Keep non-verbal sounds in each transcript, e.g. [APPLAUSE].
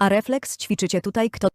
a refleks ćwiczycie tutaj kto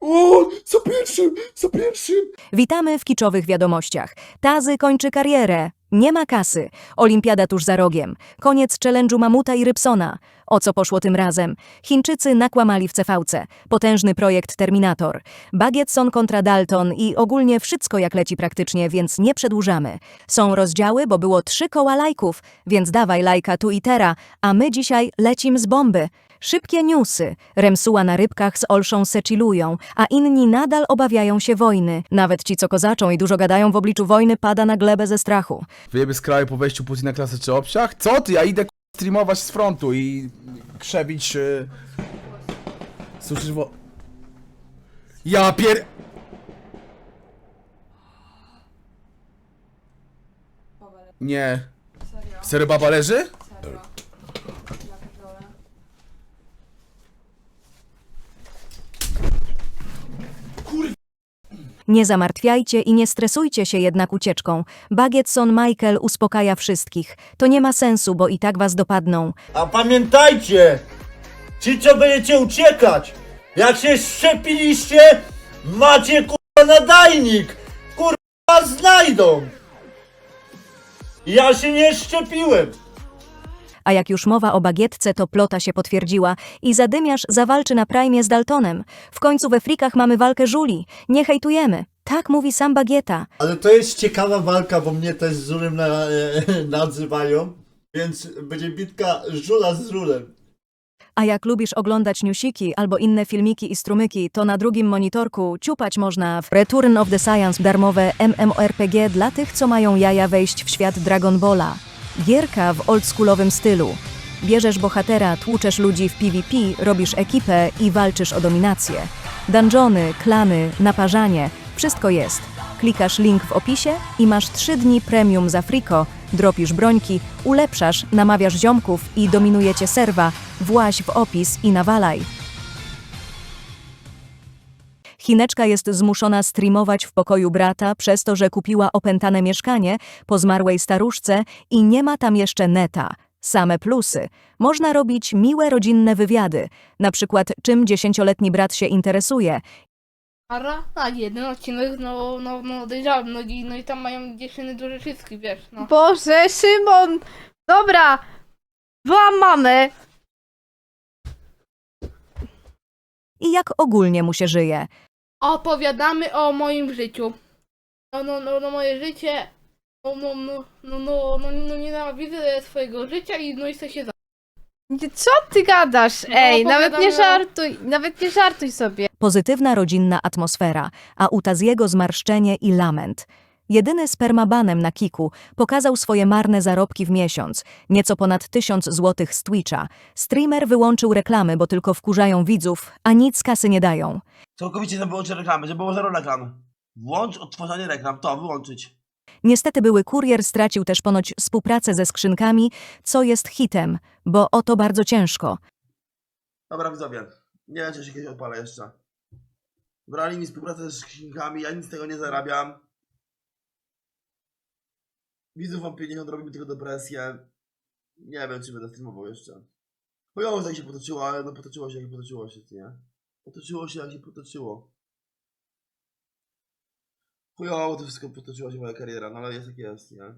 O, za pierwszym, za pierwszym. Witamy w kiczowych wiadomościach. Tazy kończy karierę. Nie ma kasy. Olimpiada tuż za rogiem. Koniec challenge'u Mamuta i Rybsona. O co poszło tym razem? Chińczycy nakłamali w CVC. Potężny projekt Terminator. Bagietson kontra Dalton i ogólnie wszystko jak leci praktycznie, więc nie przedłużamy. Są rozdziały, bo było trzy koła lajków, więc dawaj lajka tu i teraz, a my dzisiaj lecim z bomby. Szybkie newsy. Remsuła na rybkach z Olszą secilują, a inni nadal obawiają się wojny. Nawet ci, co kozaczą i dużo gadają w obliczu wojny, pada na glebę ze strachu. Wyjeby z kraju po wejściu Putina klasy czy obsiach? Co ty? Ja idę streamować z frontu i krzewić... Yy... Słyszysz. Ja pier... Nie. Serio baba leży? Nie zamartwiajcie i nie stresujcie się jednak ucieczką. Bagietson Michael uspokaja wszystkich. To nie ma sensu, bo i tak was dopadną. A pamiętajcie, ci co będziecie uciekać, jak się szczepiliście, macie kurwa nadajnik, kurwa znajdą. Ja się nie szczepiłem. A jak już mowa o bagietce, to plota się potwierdziła i zadymiarz zawalczy na prime z Daltonem. W końcu we frikach mamy walkę żuli. Nie hejtujemy. Tak mówi sam Bagieta. Ale to jest ciekawa walka, bo mnie też z żulem na, e, [LAUGHS] nazywają, więc będzie bitka żula z żulem. A jak lubisz oglądać newsiki albo inne filmiki i strumyki, to na drugim monitorku ciupać można w Return of the Science darmowe MMORPG dla tych, co mają jaja wejść w świat Dragon Balla. Gierka w oldschoolowym stylu. Bierzesz bohatera, tłuczesz ludzi w PvP, robisz ekipę i walczysz o dominację. Dungeony, klany, naparzanie, wszystko jest. Klikasz link w opisie i masz 3 dni premium za friko, dropisz brońki, ulepszasz, namawiasz ziomków i dominujecie serwa, właź w opis i nawalaj. Chineczka jest zmuszona streamować w pokoju brata przez to, że kupiła opętane mieszkanie po zmarłej staruszce i nie ma tam jeszcze neta. Same plusy. Można robić miłe rodzinne wywiady, na przykład czym dziesięcioletni brat się interesuje Ara, a jeden odcinek, no, no, no, dojrzałem, no i, no i tam mają dziewczyny duże wszystkie, wiesz, no. Boże, Szymon! Dobra! Wołam mamę! i jak ogólnie mu się żyje. Opowiadamy o moim życiu. No, no, no, no moje życie, no, no, no, no, no, no, no nienawidzę swojego życia i no i chcę się za... Co ty gadasz? No, Ej, nawet nie opowiadamy o- żartuj, nawet nie żartuj sobie. Pozytywna rodzinna atmosfera, a u Taziego zmarszczenie i lament. Jedyny spermabanem na Kiku pokazał swoje marne zarobki w miesiąc, nieco ponad tysiąc złotych z Twitcha. Streamer wyłączył reklamy, bo tylko wkurzają widzów, a nic kasy nie dają. Całkowicie tam wyłączę reklamy, żeby było zero reklam. Włącz odtwarzanie reklam, to wyłączyć. Niestety były kurier stracił też ponoć współpracę ze skrzynkami, co jest hitem, bo o to bardzo ciężko. Dobra widzowie, nie wiem czy się kiedyś odpalę jeszcze. Brali mi współpracę ze skrzynkami, ja nic z tego nie zarabiam. Widzów mam 50, robimy tylko depresję. Nie wiem czy będę streamował jeszcze. Chujowo, jak się potoczyło, ale no potoczyło się jak potoczyło się, nie? Potoczyło się jak się potoczyło. Chujowo to wszystko potoczyła się moja kariera, no ale jest jak jest, nie?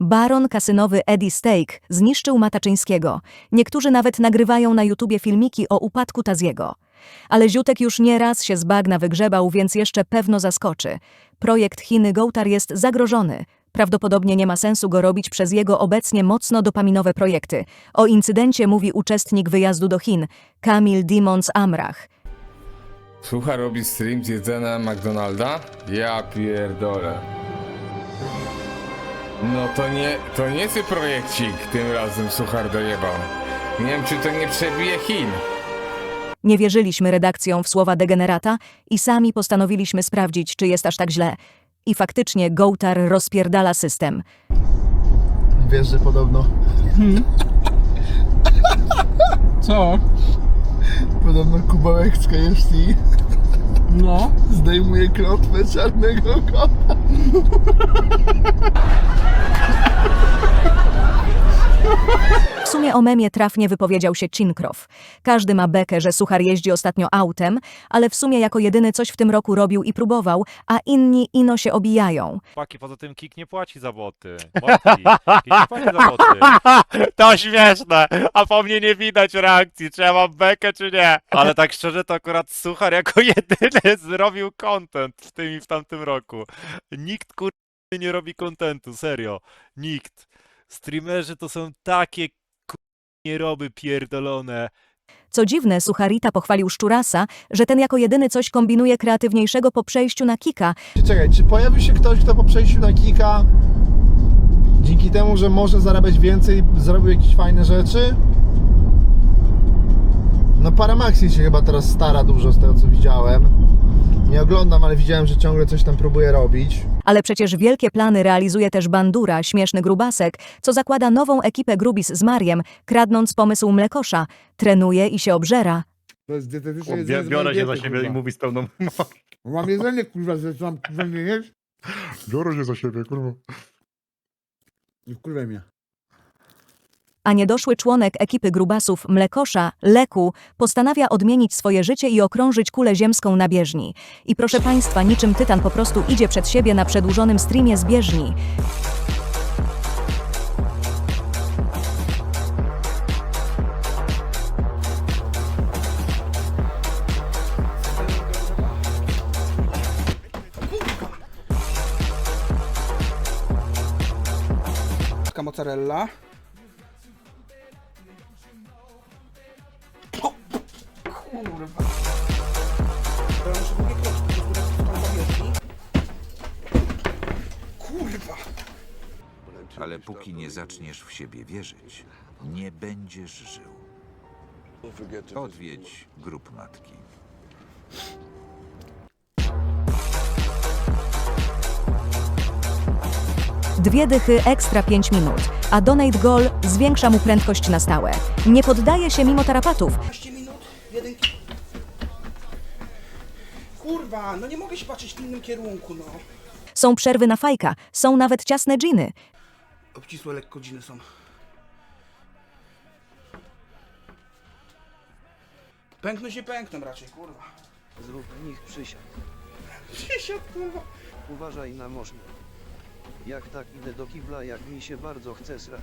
Baron kasynowy Eddie Stake zniszczył Mataczyńskiego. Niektórzy nawet nagrywają na YouTubie filmiki o upadku Taziego. Ale Ziutek już nie raz się z bagna wygrzebał, więc jeszcze pewno zaskoczy. Projekt Chiny Gołtar jest zagrożony. Prawdopodobnie nie ma sensu go robić przez jego obecnie mocno dopaminowe projekty. O incydencie mówi uczestnik wyjazdu do Chin, Kamil Dimons Amrach. Słucha robi stream z jedzenia McDonalda? Ja pierdolę. No to nie, to nie ty projekcik tym razem suchar dojebał. Nie wiem czy to nie przebije Chin. Nie wierzyliśmy redakcją w słowa degenerata i sami postanowiliśmy sprawdzić, czy jest aż tak źle. I faktycznie Gołtar rozpierdala system. Wiesz, że podobno... Co? Podobno Kubełek z KFC No. zdejmuje klątwę czarnego kota. W sumie o memie trafnie wypowiedział się Cinkrow. Każdy ma bekę, że Suchar jeździ ostatnio autem, ale w sumie jako jedyny coś w tym roku robił i próbował, a inni ino się obijają. Chłopaki, poza tym Kik nie płaci za boty. Chłopaki, Kik nie płaci za boty. [LAUGHS] To śmieszne, a po mnie nie widać reakcji, czy ja mam bekę, czy nie. Ale tak szczerze, to akurat Suchar jako [LAUGHS] jedyny zrobił content w tym i w tamtym roku. Nikt kur... nie robi contentu, serio. Nikt. Streamerzy to są takie nieroby pierdolone. Co dziwne, Sucharita pochwalił Szczurasa, że ten jako jedyny coś kombinuje kreatywniejszego po przejściu na Kika, Czekaj, czy pojawi się ktoś, kto po przejściu na Kika dzięki temu, że może zarabiać więcej, zrobił jakieś fajne rzeczy? No Paramaxi się chyba teraz stara dużo z tego co widziałem. Nie oglądam, ale widziałem, że ciągle coś tam próbuje robić. Ale przecież wielkie plany realizuje też Bandura, śmieszny grubasek, co zakłada nową ekipę Grubis z Mariem, kradnąc pomysł Mlekosza. Trenuje i się obżera. To jest dietetyczne Bie- Biorę się za siebie i mówi z pełną Mam jedzenie, kurwa, że mam kurwa nie? Biorę się za siebie, kurwa. Nie kurwa mnie. A niedoszły członek ekipy grubasów Mlekosza, Leku, postanawia odmienić swoje życie i okrążyć kulę ziemską na bieżni. I proszę Państwa, niczym tytan po prostu idzie przed siebie na przedłużonym streamie z bieżni. Mozzarella. Kurwa. Ja muszę kroczki, tam. Kurwa. Ale póki nie zaczniesz w siebie wierzyć, nie będziesz żył. Odwiedź grup matki. Dwie dychy, ekstra 5 minut, a donate goal zwiększa mu prędkość na stałe. Nie poddaje się mimo tarapatów. 15 minut, jeden... Kurwa, no nie mogę się patrzeć w innym kierunku, no. Są przerwy na fajka, są nawet ciasne dżiny. Obcisłe lekko dziny są. Pękną się pękną raczej, kurwa. Zrób w nich przysiad. Przysiad, kurwa. Uważaj na można. Jak tak idę do kibla, jak mi się bardzo chce srać.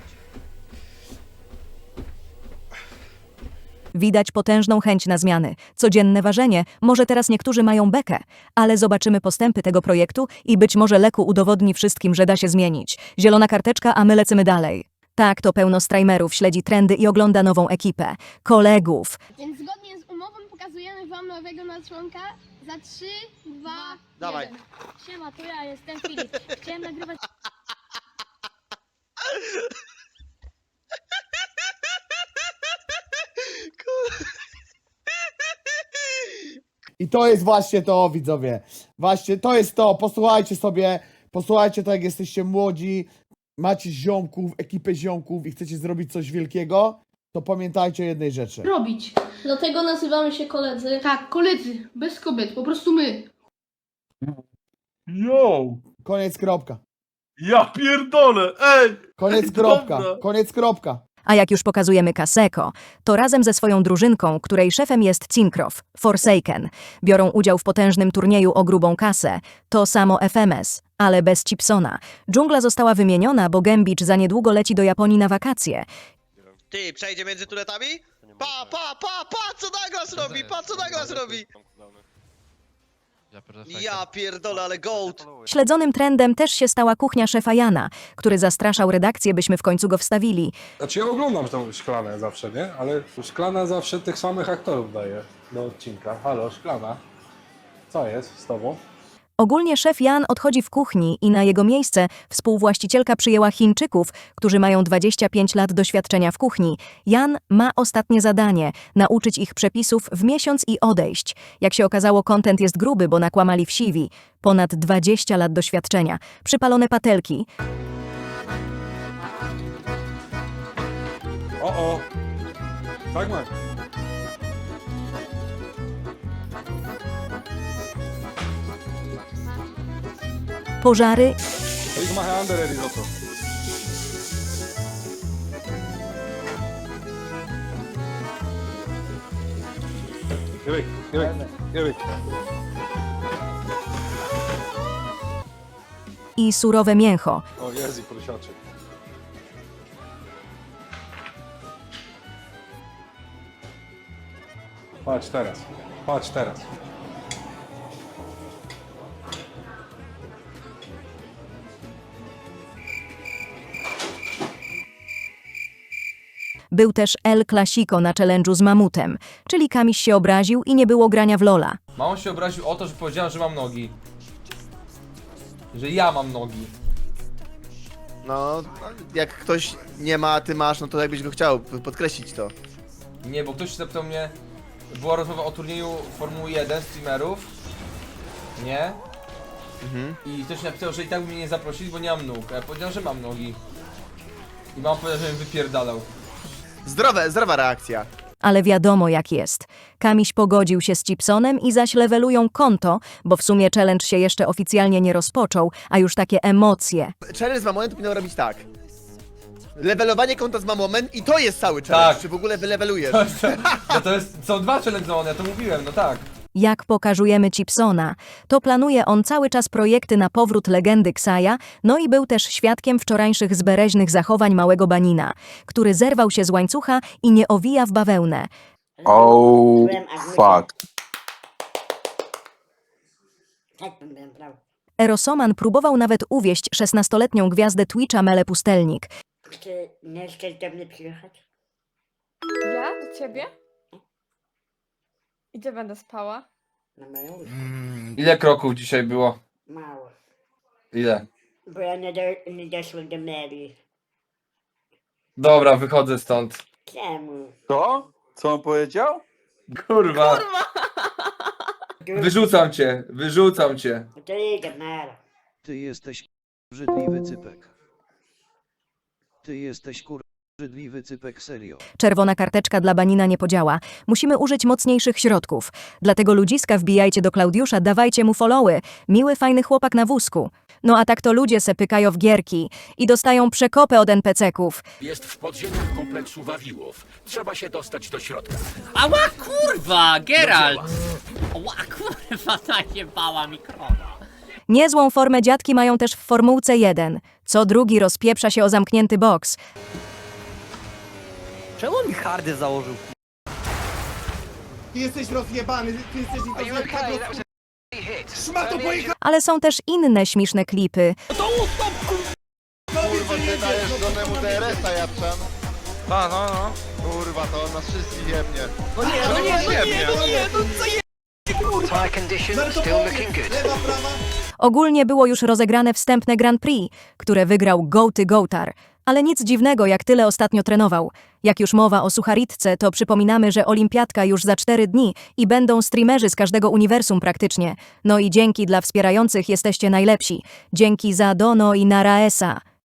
Widać potężną chęć na zmiany. Codzienne ważenie, może teraz niektórzy mają bekę, ale zobaczymy postępy tego projektu i być może Leku udowodni wszystkim, że da się zmienić. Zielona karteczka, a my lecimy dalej. Tak, to pełno strajmerów śledzi trendy i ogląda nową ekipę. Kolegów. Więc zgodnie z umową pokazujemy wam nowego nadczłonka za 3, 2, Dawaj. 1. Siema, to ja jestem Filip. Chciałem nagrywać [LAUGHS] I to jest właśnie to, widzowie. Właśnie to jest to. Posłuchajcie sobie, posłuchajcie to, jak jesteście młodzi, macie ziomków, ekipę ziomków i chcecie zrobić coś wielkiego, to pamiętajcie o jednej rzeczy. robić. Dlatego nazywamy się koledzy. Tak, koledzy, bez kobiet, po prostu my. Yo! Koniec, kropka. Ja pierdolę, ej! Koniec, kropka. Koniec, kropka. A jak już pokazujemy Kaseko, to razem ze swoją drużynką, której szefem jest Cinkrow, Forsaken, biorą udział w potężnym turnieju o grubą kasę. To samo FMS, ale bez Chipsona. Dżungla została wymieniona, bo Gambicz za niedługo leci do Japonii na wakacje. Ty, przejdzie między turetami? Pa, pa, pa, pa, co Douglas robi, pa, co Douglas robi? Ja pierdolę, ale goat. Śledzonym trendem też się stała kuchnia szefa Jana, który zastraszał redakcję, byśmy w końcu go wstawili. Znaczy ja oglądam tą szklanę zawsze, nie? Ale szklana zawsze tych samych aktorów daje do odcinka. Halo, szklana. Co jest z tobą? Ogólnie szef Jan odchodzi w kuchni i na jego miejsce współwłaścicielka przyjęła Chińczyków, którzy mają 25 lat doświadczenia w kuchni. Jan ma ostatnie zadanie nauczyć ich przepisów w miesiąc i odejść. Jak się okazało, kontent jest gruby, bo nakłamali w siwi. Ponad 20 lat doświadczenia. Przypalone patelki. O, o! Tak ma. pożary i surowe mięcho. O, jest i. Patrz teraz, patrz teraz. Był też El Clasico na challenge'u z mamutem, czyli Kamiś się obraził i nie było grania w Lola. Mamo się obraził o to, że powiedziałem, że mam nogi. Że ja mam nogi. No, jak ktoś nie ma, a ty masz, no to jakbyś go chciał podkreślić to. Nie, bo ktoś zapytał mnie, była rozmowa o turnieju Formuły 1 streamerów. Nie? Mhm. I ktoś napisał, że i tak by mnie nie zaprosili, bo nie mam nóg. A ja powiedziałem, że mam nogi. I mam powiedział, że mnie wypierdalał. Zdrowe, zdrowa reakcja. Ale wiadomo jak jest. Kamiś pogodził się z Chipsonem i zaś levelują konto, bo w sumie challenge się jeszcze oficjalnie nie rozpoczął, a już takie emocje. Challenge z Mamonem powinno robić tak. Levelowanie konta z Mamonem i to jest cały challenge, Tak. czy w ogóle wylevelujesz. No to jest, są dwa challenge ja to mówiłem, no tak. Jak pokażujemy Chipsona, to planuje on cały czas projekty na powrót legendy Ksaja, no i był też świadkiem wczorajszych zbereźnych zachowań małego Banina, który zerwał się z łańcucha i nie owija w bawełnę. Oh, fuck. Erosoman próbował nawet uwieść 16-letnią gwiazdę Twitcha Mele Pustelnik. Czy nie chcesz do mnie przyjechać? Ja? Do ciebie? Gdzie będę spała? Na moją łóżko. Ile kroków dzisiaj było? Mało. Ile? Bo ja nie, do, nie doszłem do Mary. Dobra, wychodzę stąd. Czemu? Co? Co on powiedział? Kurwa. Wyrzucam cię, wyrzucam cię. No to idę, Mara. Ty jesteś brzydliwy cypek. Ty jesteś kur... brzydliwy cypek serio. Czerwona karteczka dla Banina nie podziała. Musimy użyć mocniejszych środków. Dlatego ludziska wbijajcie do Klaudiusza, dawajcie mu followy. Miły, fajny chłopak na wózku. No a tak to ludzie se pykają w gierki i dostają przekopę od NPC-ków. Jest w podziemiach kompleksu Wawiłów. Trzeba się dostać do środka. Ała kurwa, Geralt! Ała kurwa, najebała mi krowa. Niezłą formę dziadki mają też w Formułce 1. Co drugi rozpieprza się o zamknięty boks. Czemu mi hardy założył? Ty jesteś rozjebany, ty jesteś rozjebany. Szmato Ale są też inne śmieszne klipy. Kurwa, ty dajesz żonemu DRS-a, Japczan. A, no, no. Kurwa, to on nas wszystkich jebnie. No nie, no nie, no nie, no nie, no co je... Lewa, prawa. Ogólnie było już rozegrane wstępne Grand Prix, które wygrał Goaty Goatar. Ale nic dziwnego, jak tyle ostatnio trenował. Jak już mowa o sucharitce, to przypominamy, że olimpiadka już za cztery dni i będą streamerzy z każdego uniwersum praktycznie. No i dzięki dla wspierających jesteście najlepsi. Dzięki za Dono i Naraesa.